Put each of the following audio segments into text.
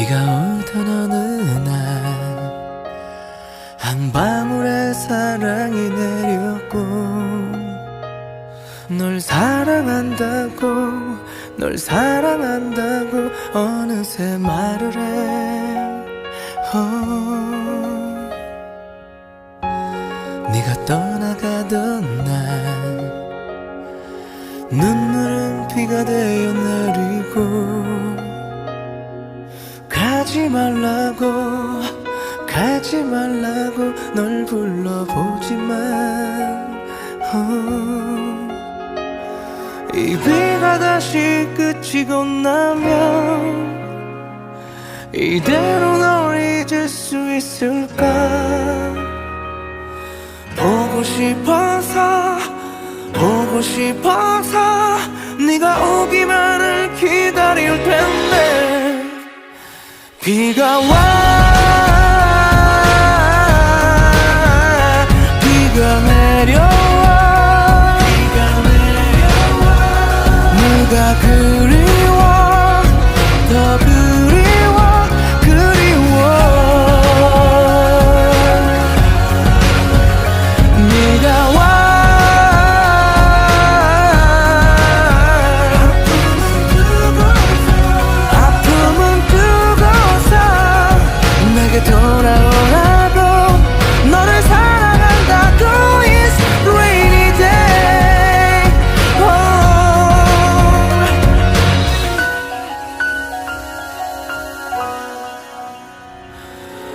비가 오던 어느 날 한 방울의 사랑이 내렸고 널 사랑한다고 널 사랑한다고 어느새 말을 해 어. 네가 떠나가던 날 눈물은 비가 되어 내리고 말라고 가지 말라고 널 불러보지만 어, 이 비가 다시 그치고 나면 이대로 널 잊을 수 있을까? 보고 싶어서 보고 싶어서 네가 오기만을 기다릴 텐데 비가 와. 비가 내려와. 비가 내려와. 네가 그리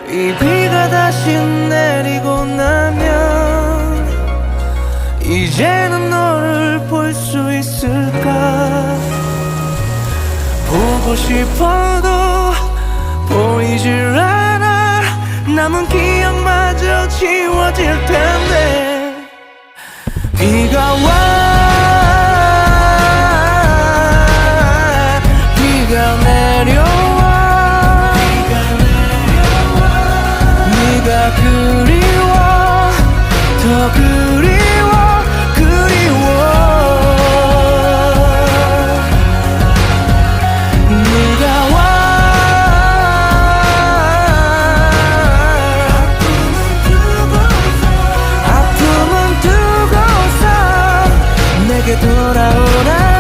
이 비가 다시 내리고 나면 이제는 너를 볼 수 있을까? 보고 싶어도 보이질 않아. 남은 기억마저 지워질 텐 alone.